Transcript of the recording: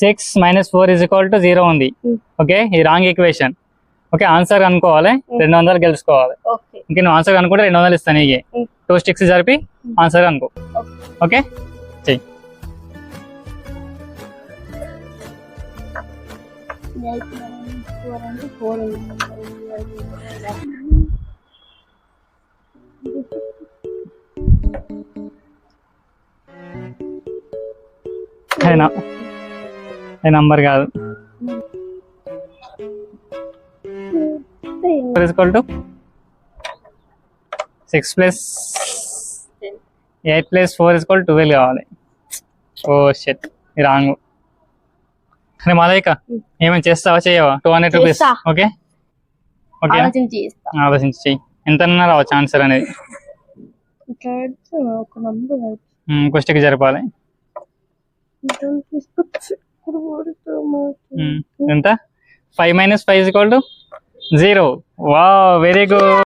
Six minus four is equal to zero ఉంది. Hmm. Okay ఈ wrong equation okay answer అనుకోవాలి. రెండు వందలు గెలుచుకోవాలి. ఇంక నువ్వు ఆన్సర్ అనుకుంటే రెండు వందలు ఇస్తాను Hmm. టూ స్టిక్స్ జరిపి ఆన్సర్ అనుకో. ఓకే చెయ్యి. అయినా. ఏ నంబర్ కాదు. Equal to six plus eight plus four is equal twelve కావాలి. ఓ షెట్ రాంగ్ అరే మాలయిక ఏమైనా చేస్తావా? చేయవా? Two hundred rupees. Okay okay ఆలోచించి చెయ్యి. ఎంత రావచ్చు ఆన్సర్ అనేది. స్టిక్ జరపాలి. ఎంత? Five minus five equal to zero వా వెరీ గుడ్